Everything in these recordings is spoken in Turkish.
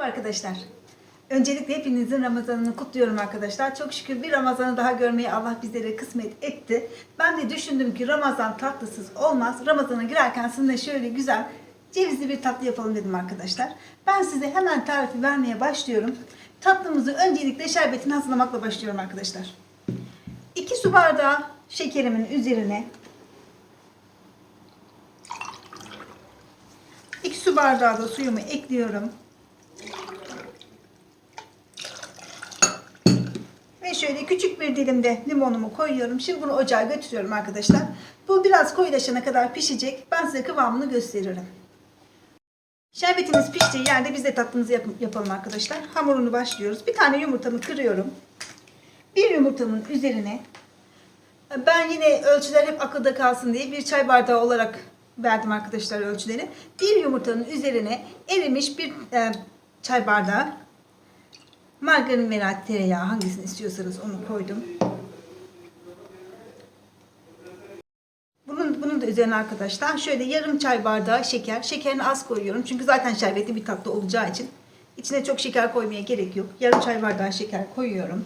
Merhaba arkadaşlar. Öncelikle hepinizin Ramazan'ını kutluyorum arkadaşlar. Çok şükür bir Ramazan'ı daha görmeyi Allah bizlere kısmet etti. Ben de düşündüm ki Ramazan tatlısız olmaz. Ramazan'a girerken sizinle şöyle güzel cevizli bir tatlı yapalım dedim arkadaşlar. Ben size hemen tarifi vermeye başlıyorum. Tatlımızı öncelikle şerbetini hazırlamakla başlıyorum arkadaşlar. 2 su bardağı şekerimin üzerine 2 su bardağı da suyumu ekliyorum. Şöyle küçük bir dilimde limonumu koyuyorum. Şimdi bunu ocağa götürüyorum arkadaşlar. Bu biraz koyulaşana kadar pişecek. Ben size kıvamını gösteririm. Şerbetimiz piştiği yerde biz de tatlımızı yap- yapalım arkadaşlar. Hamurunu başlıyoruz. Bir tane yumurtamı kırıyorum. Bir yumurtamın üzerine ben yine ölçüler hep akılda kalsın diye bir çay bardağı olarak verdim arkadaşlar ölçüleri. Bir yumurtanın üzerine erimiş bir e, çay bardağı margarin veya tereyağı hangisini istiyorsanız onu koydum. Bunun, bunun da üzerine arkadaşlar şöyle yarım çay bardağı şeker. Şekerini az koyuyorum çünkü zaten şerbetli bir tatlı olacağı için. içine çok şeker koymaya gerek yok. Yarım çay bardağı şeker koyuyorum.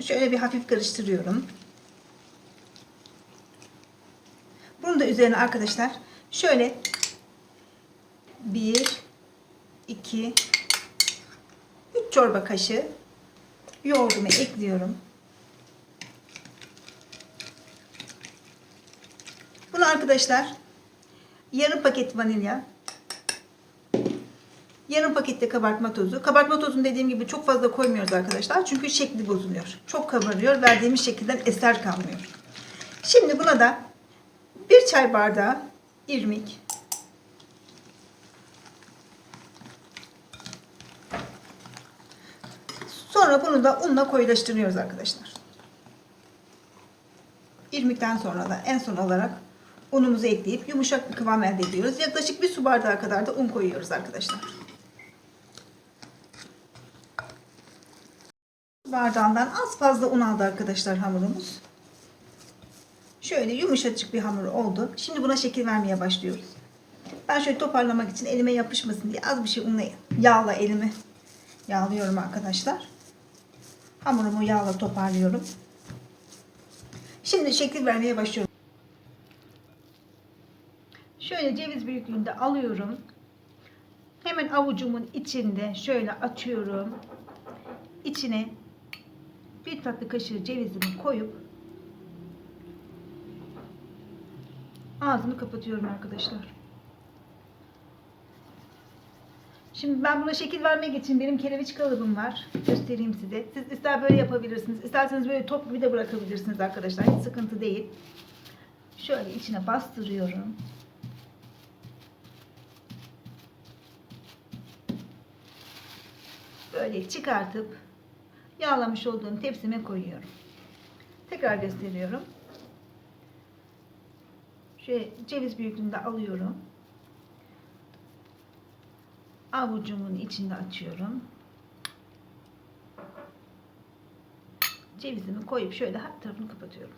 Şöyle bir hafif karıştırıyorum. Bunu da üzerine arkadaşlar şöyle 1 2 3 çorba kaşığı yoğurdumu ekliyorum. Bunu arkadaşlar yarım paket vanilya yarım pakette kabartma tozu. Kabartma tozunu dediğim gibi çok fazla koymuyoruz arkadaşlar. Çünkü şekli bozuluyor. Çok kabarıyor. Verdiğimiz şekilden eser kalmıyor. Şimdi buna da bir çay bardağı irmik. Sonra bunu da unla koyulaştırıyoruz arkadaşlar. İrmikten sonra da en son olarak unumuzu ekleyip yumuşak bir kıvam elde ediyoruz. Yaklaşık bir su bardağı kadar da un koyuyoruz arkadaşlar. Bardağından az fazla un aldı arkadaşlar hamurumuz. Şöyle yumuşacık bir hamur oldu. Şimdi buna şekil vermeye başlıyoruz. Ben şöyle toparlamak için elime yapışmasın diye az bir şey unla yağla elimi yağlıyorum arkadaşlar. Hamurumu yağla toparlıyorum. Şimdi şekil vermeye başlıyorum. Şöyle ceviz büyüklüğünde alıyorum. Hemen avucumun içinde şöyle açıyorum. İçine bir tatlı kaşığı cevizimi koyup ağzını kapatıyorum arkadaşlar. Şimdi ben buna şekil vermek için benim kereviç kalıbım var. Göstereyim size. Siz ister böyle yapabilirsiniz. isterseniz böyle top gibi de bırakabilirsiniz arkadaşlar. Hiç sıkıntı değil. Şöyle içine bastırıyorum. Böyle çıkartıp yağlamış olduğum tepsime koyuyorum. Tekrar gösteriyorum. Şöyle ceviz büyüklüğünde alıyorum. Avucumun içinde açıyorum. Cevizimi koyup şöyle her tarafını kapatıyorum.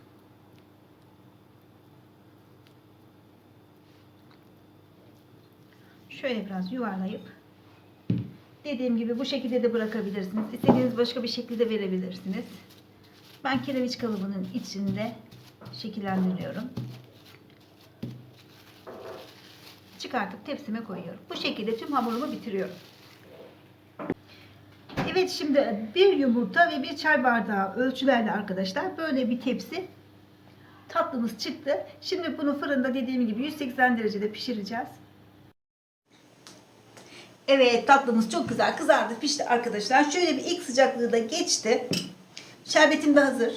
Şöyle biraz yuvarlayıp dediğim gibi bu şekilde de bırakabilirsiniz. İstediğiniz başka bir şekilde verebilirsiniz. Ben kereviç kalıbının içinde şekillendiriyorum. Çıkartıp tepsime koyuyorum. Bu şekilde tüm hamurumu bitiriyorum. Evet şimdi bir yumurta ve bir çay bardağı ölçülerle arkadaşlar böyle bir tepsi tatlımız çıktı. Şimdi bunu fırında dediğim gibi 180 derecede pişireceğiz. Evet tatlımız çok güzel kızardı pişti arkadaşlar. Şöyle bir ilk sıcaklığı da geçti. Şerbetim de hazır.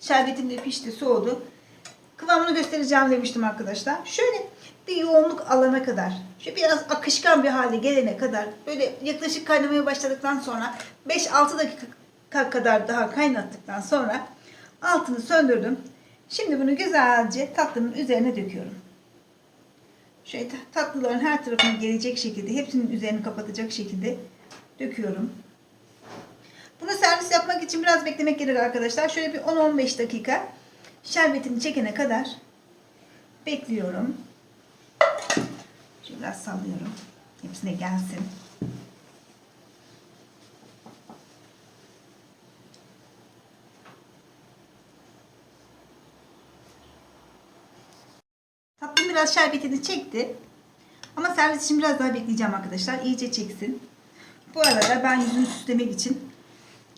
Şerbetim de pişti soğudu. Kıvamını göstereceğim demiştim arkadaşlar. Şöyle bir yoğunluk alana kadar, şu biraz akışkan bir hale gelene kadar böyle yaklaşık kaynamaya başladıktan sonra 5-6 dakika kadar daha kaynattıktan sonra altını söndürdüm. Şimdi bunu güzelce tatlının üzerine döküyorum. Şöyle tatlıların her tarafına gelecek şekilde, hepsinin üzerini kapatacak şekilde döküyorum. Bunu servis yapmak için biraz beklemek gerek arkadaşlar. Şöyle bir 10-15 dakika Şerbetini çekene kadar bekliyorum. Şöyle biraz sallıyorum. Hepsine gelsin. Tatlım biraz şerbetini çekti. Ama servis için biraz daha bekleyeceğim arkadaşlar. İyice çeksin. Bu arada ben yüzümü süslemek için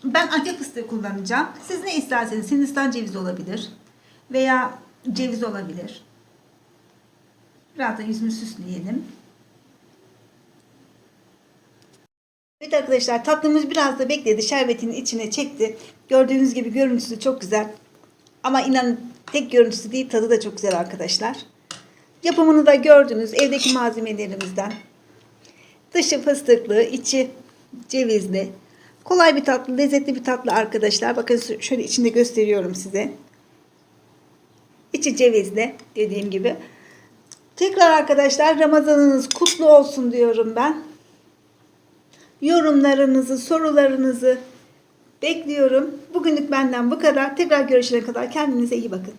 ben antep fıstığı kullanacağım. Siz ne isterseniz Hindistan cevizi olabilir. Veya ceviz olabilir. Biraz da yüzümü süsleyelim. Evet arkadaşlar tatlımız biraz da bekledi. Şerbetini içine çekti. Gördüğünüz gibi görüntüsü çok güzel. Ama inanın tek görüntüsü değil tadı da çok güzel arkadaşlar. Yapımını da gördünüz evdeki malzemelerimizden. Dışı fıstıklı, içi cevizli. Kolay bir tatlı, lezzetli bir tatlı arkadaşlar. Bakın şöyle içinde gösteriyorum size. İçi cevizli dediğim gibi. Tekrar arkadaşlar Ramazanınız kutlu olsun diyorum ben. Yorumlarınızı, sorularınızı bekliyorum. Bugünlük benden bu kadar. Tekrar görüşene kadar kendinize iyi bakın.